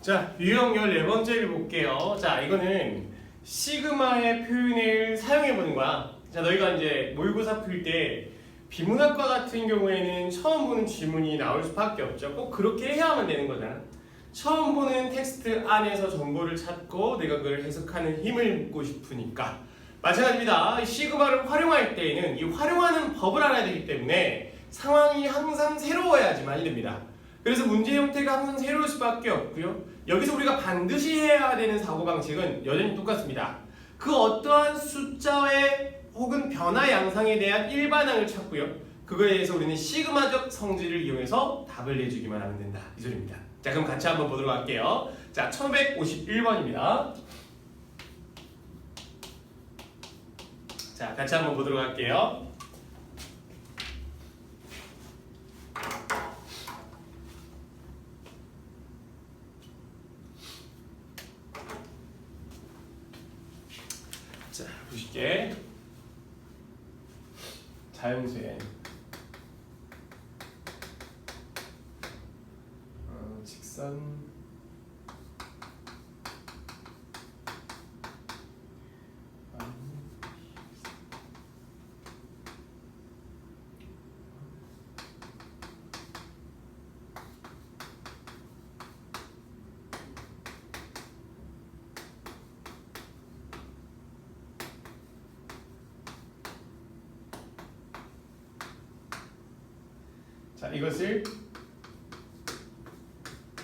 자, 유형 14번째를 볼게요. 자, 이거는 시그마의 표현을 사용해보는 거야. 자, 너희가 이제 모의고사 풀 때 비문학과 같은 경우에는 처음 보는 질문이 나올 수밖에 없죠. 꼭 그렇게 해야만 되는 거잖아. 처음 보는 텍스트 안에서 정보를 찾고 내가 그걸 해석하는 힘을 묻고 싶으니까. 마찬가지입니다. 이 시그마를 활용할 때에는 이 활용하는 법을 알아야 되기 때문에 상황이 항상 새로워야지만 됩니다. 그래서 문제 형태가 항상 새로울 수밖에 없고요. 여기서 우리가 반드시 해야 되는 사고방식은 여전히 똑같습니다. 그 어떠한 숫자의 혹은 변화 양상에 대한 일반항을 찾고요. 그거에 대해서 우리는 시그마적 성질을 이용해서 답을 내주기만 하면 된다. 이 소리입니다. 자, 그럼 같이 한번 보도록 할게요. 자, 1551번입니다. 자, 같이 한번 보도록 할게요. 자, 보실게. 자연수엔 어, 직선 자 이것을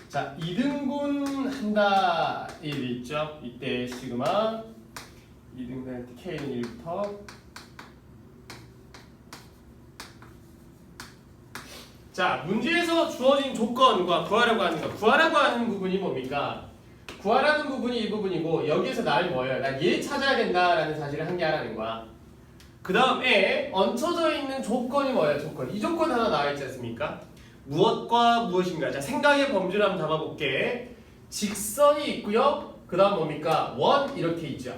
자 2등분 한다 이 있죠? 이때 시그마 2등분 K는 1부터 자 문제에서 주어진 조건과 구하라고 것 구하라고 하는 부분이 뭡니까? 구하라는 부분이 이 부분이고 여기에서 날 뭐예요? 나 얘 찾아야 된다라는 사실을 한개 하라는 거야 그 다음에 얹혀져 있는 조건이 뭐예요? 조건. 이 조건 하나 나와 있지 않습니까? 무엇과 무엇인가? 자, 생각의 범주를 한번 잡아볼게. 직선이 있고요. 그 다음 뭡니까? 원 이렇게 있죠.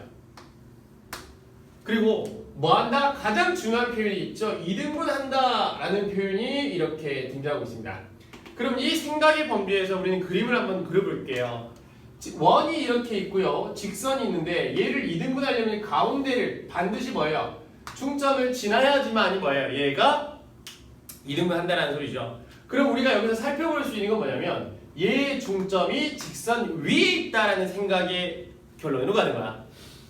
그리고 뭐 한다? 가장 중요한 표현이 있죠. 이등분 한다 라는 표현이 이렇게 등장하고 있습니다. 그럼 이 생각의 범주에서 우리는 그림을 한번 그려볼게요. 지- 원이 이렇게 있고요. 직선이 있는데 얘를 이등분하려면 가운데를 반드시 뭐예요? 중점을 지나야지만이 뭐예요? 얘가 이등분 한다는 소리죠. 그럼 우리가 여기서 살펴볼 수 있는 건 뭐냐면 얘의 중점이 직선 위에 있다라는 생각의 결론으로 가는 거야.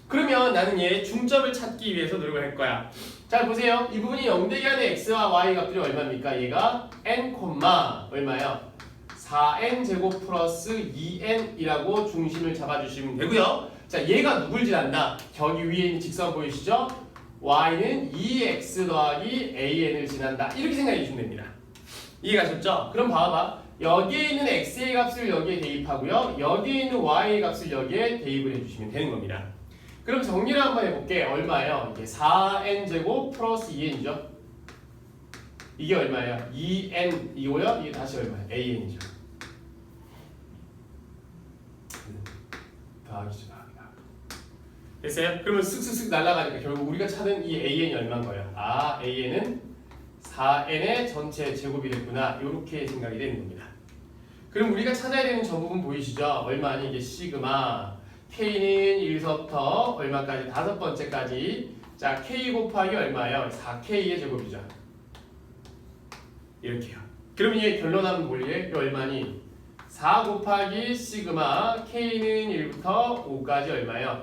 그러면 나는 얘의 중점을 찾기 위해서 노력을 할 거야. 자 보세요. 이 부분이 0대기 안에 x와 y 값들이 얼마입니까? 얘가 n, 얼마요? 4n 제곱 플러스 2n이라고 중심을 잡아주시면 되고요. 자 얘가 누굴 지난다? 여기 위에 있는 직선 보이시죠? Y는 2x 더하기 an을 지난다. 이렇게 생각해 주시면 됩니다. 이해가셨죠? 그럼 봐봐. 여기에 있는 x의 값을 여기에 대입하고요. 여기에 있는 y의 값을 여기에 대입을 해주시면 되는 겁니다. 그럼 정리를 한번 해볼게. 얼마예요? 이게 4n 제곱 플러스 2n이죠. 이게 얼마예요? 2n 이고요. 이게 다시 얼마예요? an이죠. 더하기죠, 더하기, 더하기. 됐어요? 그러면 쓱쓱쓱 날아가니까 결국 우리가 찾은 이 an이 얼마인 거예요? 아, an은 4n의 전체 제곱이 됐구나. 이렇게 생각이 되는 겁니다. 그럼 우리가 찾아야 되는 저 부분 보이시죠? 얼마니 이게 시그마 k는 1서부터 얼마까지? 다섯 번째까지 자 k 곱하기 얼마예요? 4k의 제곱이죠. 이렇게요. 그럼 이게 결론하면? 이거 얼마니? 4 곱하기 시그마 k는 1부터 5까지 얼마예요?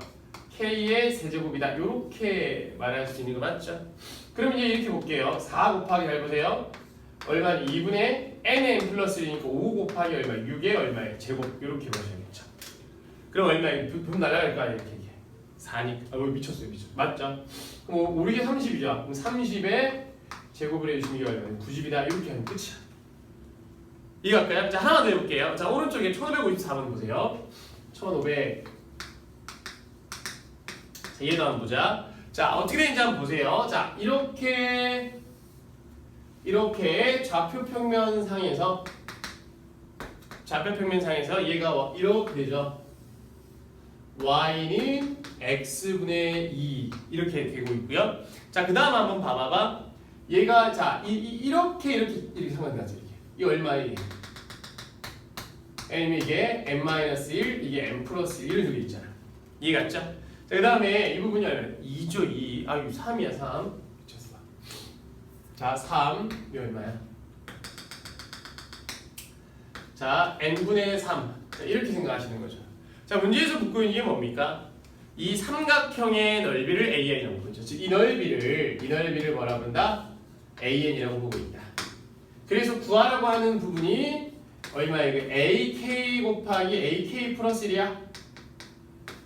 K의 세제곱이다. 이렇게 말할 수 있는 거 맞죠? 그럼 이제 이렇게 볼게요. 4 곱하기 잘 보세요. 얼마니? 2분의 nn 플러스 1이니까 5 곱하기 얼마? 6의 얼마예요? 제곱 이렇게 보셔야겠죠. 그럼 얼마예요? 부- 부분 날아갈 거 아니에요? 이렇게 4니까 아, 뭐 미쳤어요 미쳤 맞죠? 그럼 뭐 우리 게 30이죠. 그럼 30에 제곱을 해주시면 이게 얼마예요? 90이다 이렇게 하면 끝이야. 이거 할까요? 자 하나 더 해볼게요. 자 오른쪽에 1554번 보세요. 1500 자, 얘도 한번 보자. 자, 어떻게 되는지 한번 보세요. 자, 이렇게 이렇게 좌표 평면상에서 좌표 평면상에서 얘가 와- 이렇게 되죠. y는 x분의 2 이렇게 되고 있고요. 자, 그 다음 한번 봐봐봐. 얘가 자, 이, 이, 이렇게 이렇게 이렇게 상관이 나죠. 이게. 이 얼마예요? a니면 이게 n-1 이게 n 플러스 1 이렇게 있잖아 이해 갔죠? 자, 그 다음에 이 부분이 얼마야? 2죠 2아 이거 3이야 3 미쳤어 자 3, 이거 얼마야? 자 n분의 3 자, 이렇게 생각하시는 거죠 자 문제에서 묻고 있는 게 뭡니까? 이 삼각형의 넓이를 AN이라고 부르죠 즉 이 넓이를 이 넓이를 뭐라 부른다? AN이라고 보고 있다 그래서 구하라고 하는 부분이? 이거 AK 곱하기 AK 플러스 1이야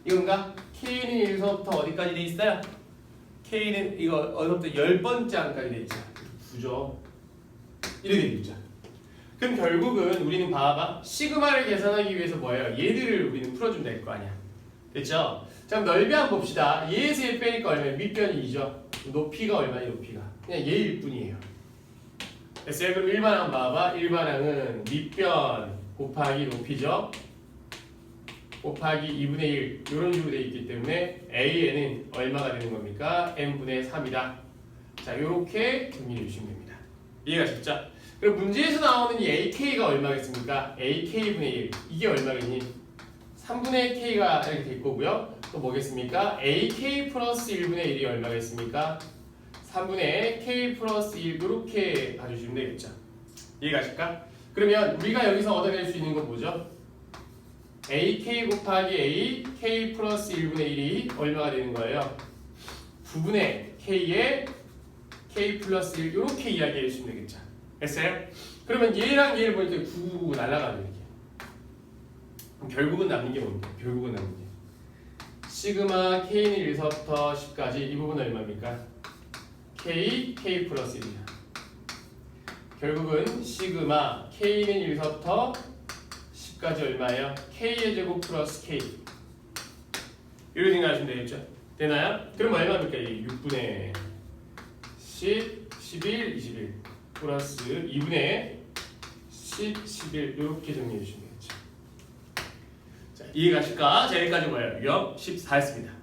이건가? K는 1서부터 어디까지 돼 있어요? K는 이거 어디서부터 열 번째 항까지 돼 있죠. 9죠. 이렇게 돼 있죠. 그럼 결국은 우리는 봐봐. 시그마를 계산하기 위해서 뭐예요? 얘들을 우리는 풀어주면 될 거 아니야. 됐죠? 자, 그럼 넓이 한번 봅시다. 얘에서 얘 빼니까 얼마야? 밑변이 2죠. 높이가 얼마야? 높이가. 그냥 얘일 뿐이에요. 됐어요? 그럼 일반항 봐봐. 일반항은 밑변 곱하기 높이죠. 곱하기 2분의 1 이런 식으로 되어 있기 때문에 AN은 얼마가 되는 겁니까? n분의 3이다. 자, 이렇게 정리해 주시면 됩니다. 이해가 쉽죠? 그리고 문제에서 나오는 이 AK가 얼마겠습니까? AK분의 1 이게 얼마겠니? 3분의 K가 이렇게 될 거고요. 또 뭐겠습니까? AK 플러스 1분의 1이 얼마겠습니까? 3분의 K 플러스 1 이렇게 봐주시면 되겠죠. 이해가 십니까 그러면 우리가 여기서 얻어낼 수 있는 건 뭐죠? AK 곱하기 A, K 플러스 1분의 1이 얼마가 되는 거예요? 9분의 K에 K 플러스 1 이렇게 이야기해 주시면 되겠죠. 됐어요? 그러면 얘랑 얘를 보니까 9 날아가는. 그럼 결국은 남는 게 뭡니까? 결국은 남는 게 시그마 K는 1서부터 10까지 이 부분 얼마입니까? K, K 플러스 1이야. 결국은 시그마 K는 1서부터 10까지 얼마예요? K의 제곱 플러스 K 이렇게 생각하시면 되겠죠? 되나요? 그럼 얼마입니까? 이게 6분의 10, 11, 21 플러스 2분의 10, 11 이렇게 정리해 주시면 되겠죠? 자, 이해가실까? 자, 여기까지 뭐예요? 유형 14였습니다.